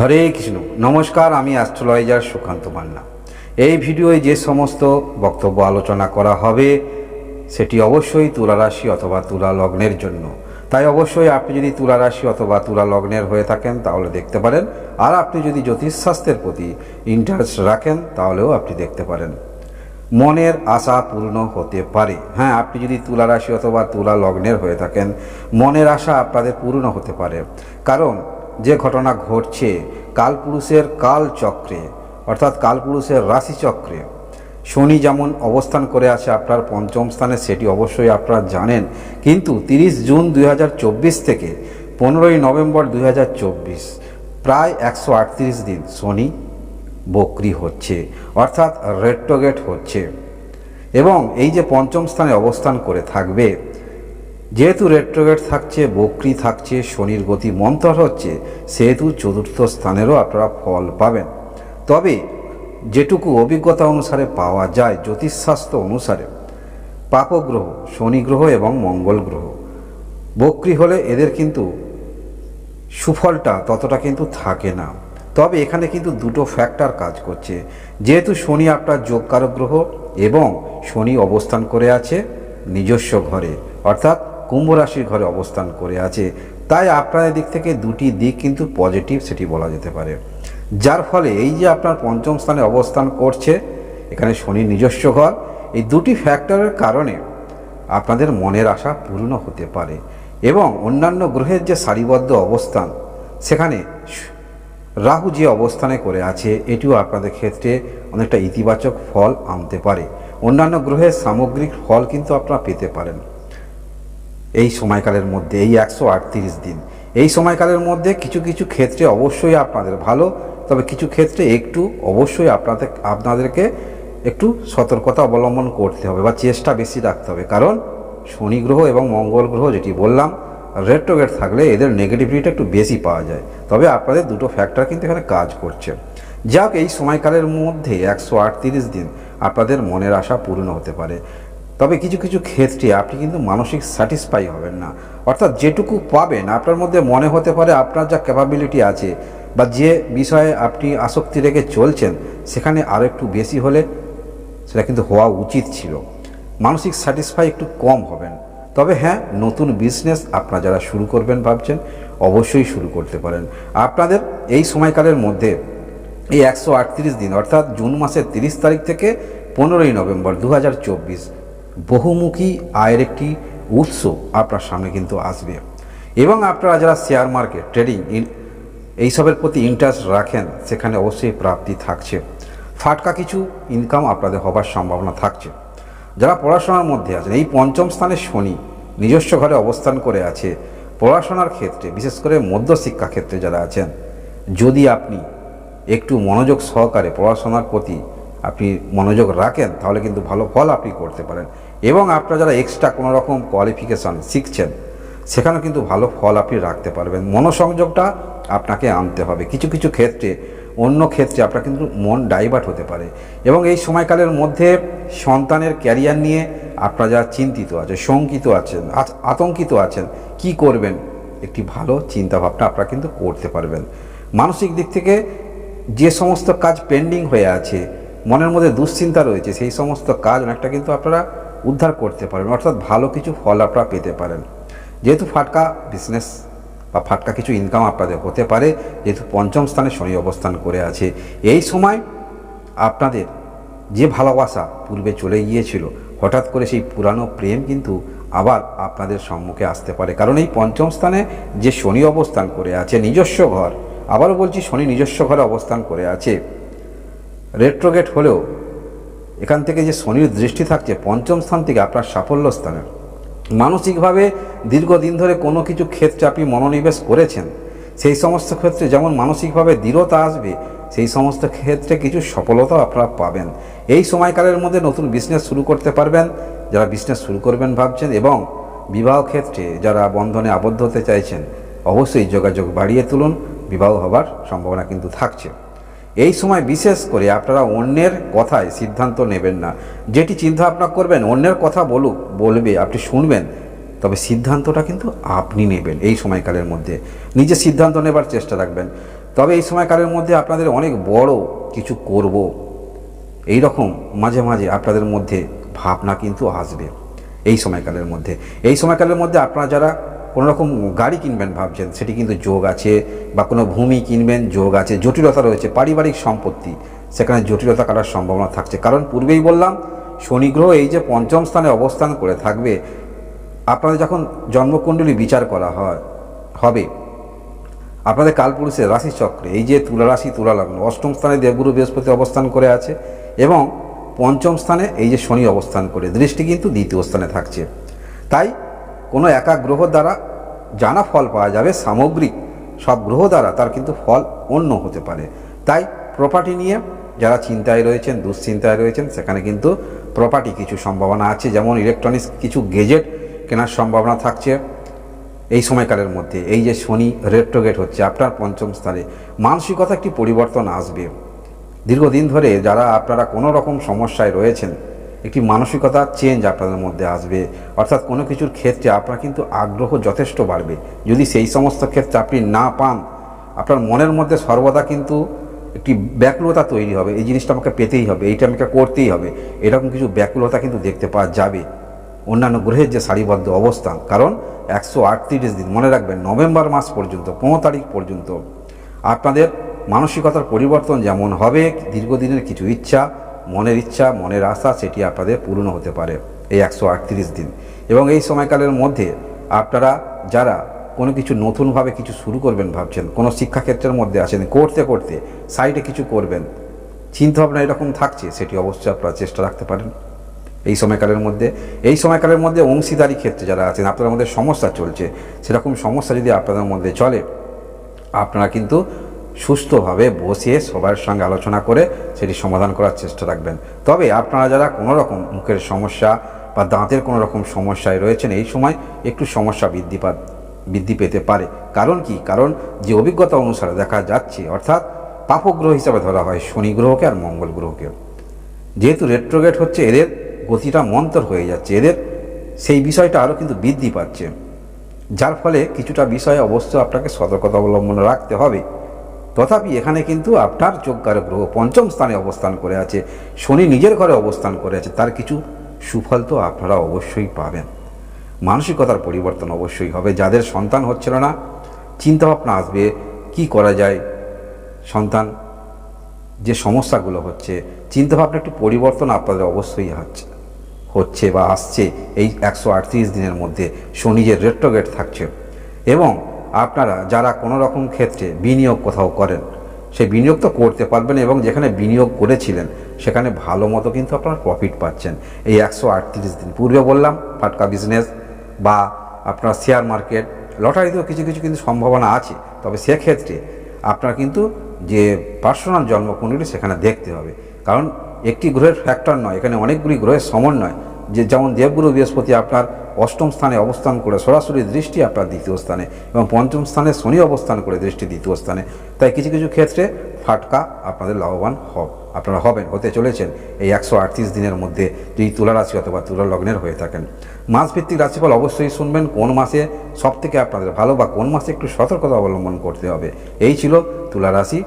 হরে কৃষ্ণ। নমস্কার, আমি অ্যাস্ট্রোলজার সুকান্ত মান্না। এই ভিডিওয়ে যে সমস্ত বক্তব্য আলোচনা করা হবে, সেটি অবশ্যই তুলা রাশি অথবা তুলা লগ্নের জন্য। তাই অবশ্যই আপনি যদি তুলা রাশি অথবা তুলা লগ্নের হয়ে থাকেন, তাহলে দেখতে পারেন। আর আপনি যদি জ্যোতিষশাস্ত্রের প্রতি ইন্টারেস্ট রাখেন, তাহলেও আপনি দেখতে পারেন। মনের আশা পূর্ণ হতে পারে। হ্যাঁ আপনি যদি তুলা রাশি অথবা তুলা লগ্নের হয়ে থাকেন, মনের আশা আপনাদের পূর্ণ হতে পারে। কারণ যে ঘটনা ঘটছে, কালপুরুষের কালচক্রে, অর্থাৎ কালপুরুষের রাশিচক্রে, শনি যেমন অবস্থান করে আছে আপনার পঞ্চম স্থানে, সেটি অবশ্যই আপনারা জানেন। কিন্তু তিরিশ জুন দুই হাজার চব্বিশ থেকে পনেরোই নভেম্বর দুই হাজার চব্বিশ, প্রায় একশো আটত্রিশ দিন শনি বকরি হচ্ছে, অর্থাৎ রেট্রোগেট হচ্ছে। এবং এই যে পঞ্চম স্থানে অবস্থান করে থাকবে যেহেতু রেট্রোগেট থাকছে, বকরি থাকছে, শনির গতি মন্তর হচ্ছে, সেহেতু চতুর্থ স্থানেরও আপনারা ফল পাবেন। তবে যেটুকু অভিজ্ঞতা অনুসারে পাওয়া যায় জ্যোতিষশাস্ত্র অনুসারে, পাপগ্রহ শনি গ্রহ এবং মঙ্গল গ্রহ বকরি হলে এদের কিন্তু সুফলটা ততটা কিন্তু থাকে না। তবে এখানে কিন্তু দুটো ফ্যাক্টর কাজ করছে। যেহেতু শনি আপনার যোগকারক গ্রহ এবং শনি অবস্থান করে আছে নিজস্ব ঘরে, অর্থাৎ কুম্ভ রাশির ঘরে অবস্থান করে আছে। তাই আপনাদের দিক থেকে দুটি দিক কিন্তু পজিটিভ সেটি বলা যেতে পারে। যার ফলে এই যে আপনার পঞ্চম স্থানে অবস্থান করছে, এখানে শনি নিজস্ব ঘর, এই দুটি ফ্যাক্টরের কারণে আপনাদের মনের আশা পূর্ণ হতে পারে এবং অন্যান্য গ্রহের যে সারিবদ্ধ অবস্থান, সেখানে রাহু যে অবস্থানে করে আছে, এটিও আপনাদের ক্ষেত্রে অনেকটা ইতিবাচক ফল আনতে পারে। অন্যান্য গ্রহের সামগ্রিক ফল কিন্তু আপনারা পেতে পারেন। এই সময়কালের মধ্যে, এই একশো আটত্রিশ দিন। এই সময়কালের মধ্যে কিছু কিছু ক্ষেত্রে অবশ্যই আপনাদের ভালো, তবে কিছু ক্ষেত্রে একটু অবশ্যই আপনাদের আপনাদেরকে একটু সতর্কতা অবলম্বন করতে হবে বা চেষ্টা বেশি রাখতে হবে। কারণ শনি গ্রহ এবং মঙ্গল গ্রহ যেটি বললাম রেট্রোগেট থাকলে এদের নেগেটিভিটিটা একটু বেশি পাওয়া যায়। তবে আপনাদের দুটো ফ্যাক্টর কিন্তু এখানে কাজ করছে। যাক, এই সময়কালের মধ্যে একশো আটত্রিশ দিন আপনাদের মনের আশা পূর্ণ হতে পারে। তবে কিছু কিছু ক্ষেত্রে আপনি কিন্তু মানসিক স্যাটিসফাই হবেন না। অর্থাৎ যেটুকু পাবেন, আপনার মধ্যে মনে হতে পারে আপনার যা ক্যাপাবিলিটি আছে বা যে বিষয়ে আপনি আসক্তি রেখে চলছেন, সেখানে আরও একটু বেশি হলে সেটা কিন্তু হওয়া উচিত ছিল। মানসিক স্যাটিসফাই একটু কম হবেন। তবে হ্যাঁ নতুন বিজনেস আপনারা যারা শুরু করবেন ভাবছেন, অবশ্যই শুরু করতে পারেন। আপনাদের এই সময়কালের মধ্যে এই একশো আটত্রিশ দিন, অর্থাৎ জুন মাসের তিরিশ তারিখ থেকে পনেরোই নভেম্বর দু হাজার চব্বিশ বহুমুখী আয়ের একটি উৎস আপনার সামনে কিন্তু আসবে। এবং আপনারা যারা শেয়ার মার্কেট ট্রেডিং এইসবের প্রতি ইন্টারেস্ট রাখেন, সেখানে অবশ্যই প্রাপ্তি থাকছে। ফাটকা কিছু ইনকাম আপনাদের হবার সম্ভাবনা থাকছে। যারা পড়াশোনার মধ্যে আছেন, এই পঞ্চম স্থানে শনি নিজস্ব ঘরে অবস্থান করে আছে। পড়াশোনার ক্ষেত্রে, বিশেষ করে মধ্যশিক্ষা ক্ষেত্রে যারা আছেন, যদি আপনি একটু মনোযোগ সহকারে পড়াশোনার প্রতি আপনি মনোযোগ রাখেন, তাহলে কিন্তু ভালো ফল আপনি করতে পারেন। এবং আপনারা যারা এক্সট্রা কোনো রকম কোয়ালিফিকেশান শিখছেন, সেখানেও কিন্তু ভালো ফল আপনি রাখতে পারবেন। মনোসংযোগটা আপনাকে আনতে হবে। কিছু কিছু ক্ষেত্রে, অন্য ক্ষেত্রে আপনার কিন্তু মন ডাইভার্ট হতে পারে। এবং এই সময়কালের মধ্যে সন্তানের ক্যারিয়ার নিয়ে আপনারা যারা চিন্তিত আছে, শঙ্কিত আছেন আতঙ্কিত আছেন, কি করবেন? একটি ভালো চিন্তাভাবনা আপনারা কিন্তু করতে পারবেন। মানসিক দিক থেকে যে সমস্ত কাজ পেন্ডিং হয়ে আছে, মনের মধ্যে দুশ্চিন্তা রয়েছে, সেই সমস্ত কাজ অনেকটা কিন্তু আপনারা উদ্ধার করতে পারেন, অর্থাৎ ভালো কিছু ফল আপনারা পেতে পারেন। যেহেতু ফাটকা বিজনেস বা ফাটকা কিছু ইনকাম আপনাদের হতে পারে, যেহেতু পঞ্চম স্থানে শনি অবস্থান করে আছে, এই সময় আপনাদের যে ভালোবাসা পূর্বে চলে গিয়েছিল, হঠাৎ করে সেই পুরানো প্রেম কিন্তু আবার আপনাদের সম্মুখে আসতে পারে। কারণ এই পঞ্চম স্থানে যে শনি অবস্থান করে আছে, নিজস্ব ঘর, আবারও বলছি শনি নিজস্ব ঘরে অবস্থান করে আছে রেট্রোগেট হলেও এখান থেকে যে শনির দৃষ্টি থাকছে, পঞ্চম স্থান থেকে আপনার সাফল্য স্থানের মানসিকভাবে দীর্ঘদিন ধরে কোনো কিছু ক্ষেত্রে আপনি মনোনিবেশ করেছেন, সেই সমস্ত ক্ষেত্রে যেমন মানসিকভাবে দৃঢ়তা আসবে, সেই সমস্ত ক্ষেত্রে কিছু সফলতাও আপনারা পাবেন। এই সময়কালের মধ্যে নতুন বিজনেস শুরু করতে পারবেন, যারা বিজনেস শুরু করবেন ভাবছেন এবং বিবাহ ক্ষেত্রে যারা বন্ধনে আবদ্ধ হতে চাইছেন, অবশ্যই যোগাযোগ বাড়িয়ে তুলুন, বিবাহ হবার সম্ভাবনা কিন্তু থাকছে। এই সময় বিশেষ করে আপনারা অন্যের কথায় সিদ্ধান্ত নেবেন না। যেটি চিন্তা ভাবনা করবেন, অন্যের কথা বলুক, বলবে, আপনি শুনবেন। তবে সিদ্ধান্তটা কিন্তু আপনি নেবেন এই সময়কালের মধ্যে। নিজে সিদ্ধান্ত নেবার চেষ্টা রাখবেন। তবে এই সময়কালের মধ্যে আপনাদের অনেক বড় কিছু করব। এই রকম মাঝে মাঝে আপনাদের মধ্যে ভাবনা কিন্তু আসবে। এই সময়কালের মধ্যে। এই সময়কালের মধ্যে আপনারা যারা কোনো রকম গাড়ি কিনবেন ভাবছেন, সেটি কিন্তু যোগ আছে বা কোনো ভূমি কিনবেন, যোগ আছে, জটিলতা রয়েছে, পারিবারিক সম্পত্তি, সেখানে জটিলতা কাটার সম্ভাবনা থাকছে। কারণ পূর্বেই বললাম, শনি গ্রহ এই যে পঞ্চম স্থানে অবস্থান করে থাকবে, আপনাদের যখন জন্মকুণ্ডলী বিচার করা হয়, হবে, আপনাদের কালপুরুষের রাশি চক্রে এই যে তুলা রাশি, তুলা লগ্ন, অষ্টম স্থানে দেবগুরু বৃহস্পতি অবস্থান করে আছে এবং পঞ্চম স্থানে এই যে শনি অবস্থান করে, দৃষ্টি কিন্তু দ্বিতীয় স্থানে থাকছে। তাই কোনো একা গ্রহ দ্বারা জানা ফল পাওয়া যাবে সামগ্রিক সব গ্রহ দ্বারা, তার কিন্তু ফল অন্য হতে পারে। তাই প্রপার্টি নিয়ে যারা চিন্তায় রয়েছেন, দুশ্চিন্তায় রয়েছেন, সেখানে কিন্তু প্রপার্টি কিছু সম্ভাবনা আছে। যেমন ইলেকট্রনিক্স কিছু গেজেট কেনার সম্ভাবনা থাকছে এই সময়কালের মধ্যে। এই যে শনি রেট্রোগেট হচ্ছে, আপনার পঞ্চম স্থানে। মানসিকতা একটি পরিবর্তন আসবে। দীর্ঘদিন ধরে যারা আপনারা কোনো রকম সমস্যায় রয়েছেন একটি মানসিকতা চেঞ্জ আপনাদের মধ্যে আসবে। অর্থাৎ কোনো কিছুর ক্ষেত্রে আপনার কিন্তু আগ্রহ যথেষ্ট বাড়বে। যদি সেই সমস্ত ক্ষেত্রে আপনি না পান, আপনার মনের মধ্যে সর্বদা কিন্তু একটি ব্যাকুলতা তৈরি হবে। এই জিনিসটা আমাকে পেতেই হবে, এইটা আমাকে করতেই হবে। এরকম কিছু ব্যাকুলতা কিন্তু দেখতে পাওয়া যাবে। অন্যান্য গ্রহের যে সারিবদ্ধ অবস্থান, কারণ একশো আটত্রিশ দিন, মনে রাখবেন, নভেম্বর মাস পর্যন্ত, পনেরো তারিখ পর্যন্ত, আপনাদের মানসিকতার পরিবর্তন যেমন হবে, দীর্ঘদিনের কিছু ইচ্ছা মনের ইচ্ছা, মনের আশা সেটি আপনাদের পূর্ণ হতে পারে এই একশো আটত্রিশ দিন। এবং এই সময়কালের মধ্যে আপনারা যারা কোনো কিছু নতুনভাবে কিছু শুরু করবেন ভাবছেন, কোনো শিক্ষাক্ষেত্রের মধ্যে আছেন, করতে করতে সাইডে কিছু করবেন, চিন্তাভাবনা এরকম থাকছে, সেটি অবশ্যই আপনারা চেষ্টা রাখতে পারেন। এই সময়কালের মধ্যে, এই সময়কালের মধ্যে অংশীদারি ক্ষেত্রে যারা আছেন, আপনাদের মধ্যে সমস্যা চলছে। সেরকম সমস্যা যদি আপনাদের মধ্যে চলে, আপনারা কিন্তু সুস্থভাবে বসে সবার সঙ্গে আলোচনা করে সেটি সমাধান করার চেষ্টা রাখবেন। তবে আপনারা যারা কোনো রকম মুখের সমস্যা বা দাঁতের কোনো রকম সমস্যায় রয়েছেন, এই সময় একটু সমস্যা বৃদ্ধি পা, বৃদ্ধি পেতে পারে। কারণ কি? কারণ যে অভিজ্ঞতা অনুসারে দেখা যাচ্ছে, অর্থাৎ পাপগ্রহ হিসাবে ধরা হয় শনি গ্রহকে আর মঙ্গল গ্রহকে। যেহেতু রেট্রোগেট হচ্ছে, এদের গতিটা মন্তর হয়ে যাচ্ছে, এদের সেই বিষয়টা আরও কিন্তু বৃদ্ধি পাচ্ছে। যার ফলে কিছুটা বিষয়ে অবশ্য আপনাকে সতর্কতা অবলম্বন রাখতে হবে। তথাপি এখানে কিন্তু আপনার যোগকারক গ্রহ পঞ্চম স্থানে অবস্থান করে আছে, শনি নিজের ঘরে অবস্থান করে আছে, তার কিছু সুফল তো আপনারা অবশ্যই পাবেন। মানসিকতার পরিবর্তন অবশ্যই হবে, যাদের সন্তান হচ্ছিল না, চিন্তাভাবনা আসবে, কি করা যায়? সন্তান, যে সমস্যাগুলো হচ্ছে, চিন্তাভাবনা একটু পরিবর্তন আপনাদের অবশ্যই হচ্ছে হচ্ছে বা আসছে এই একশো আটত্রিশ দিনের মধ্যে, শনি যে রেট্রোগেট থাকছে। এবং আপনারা যারা কোনো রকম ক্ষেত্রে বিনিয়োগ কোথাও করেন সেই বিনিয়োগ তো করতে পারবেন এবং যেখানে বিনিয়োগ করেছিলেন, সেখানে ভালো মতো কিন্তু আপনারা প্রফিট পাচ্ছেন। এই একশো আটত্রিশ দিন পূর্বে বললাম, ফাটকা বিজনেস বা আপনার শেয়ার মার্কেট লটারিতেও কিছু কিছু কিন্তু সম্ভাবনা আছে। তবে সেক্ষেত্রে আপনার কিন্তু যে পার্সোনাল জন্মকুণ্ডলী সেখানে দেখতে হবে। কারণ একটি গ্রহের ফ্যাক্টর নয়, এখানে অনেকগুলি গ্রহের সমন্বয়। যে যেমন দেবগুরু বৃহস্পতি আপনার অষ্টম স্থানে অবস্থান করে সরাসরি দৃষ্টি আপনার দ্বিতীয় স্থানে এবং পঞ্চম স্থানে শনি অবস্থান করে দৃষ্টি দ্বিতীয় স্থানে। তাই কিছু কিছু ক্ষেত্রে ফাটকা আপনাদের লাভবান হব আপনারা হবেন। হতে চলেছেন এই একশো আটত্রিশ দিনের মধ্যে যদি তুলা রাশি অথবা তুলা লগ্নের হয়ে থাকেন। মাসভিত্তিক রাশিফল অবশ্যই শুনবেন। কোন মাসে সব থেকে আপনাদের ভালো বা কোন মাসে একটু সতর্কতা অবলম্বন করতে হবে। এই ছিল তুলা রাশি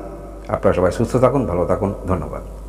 আপনারা সবাই সুস্থ থাকুন, ভালো থাকুন। ধন্যবাদ।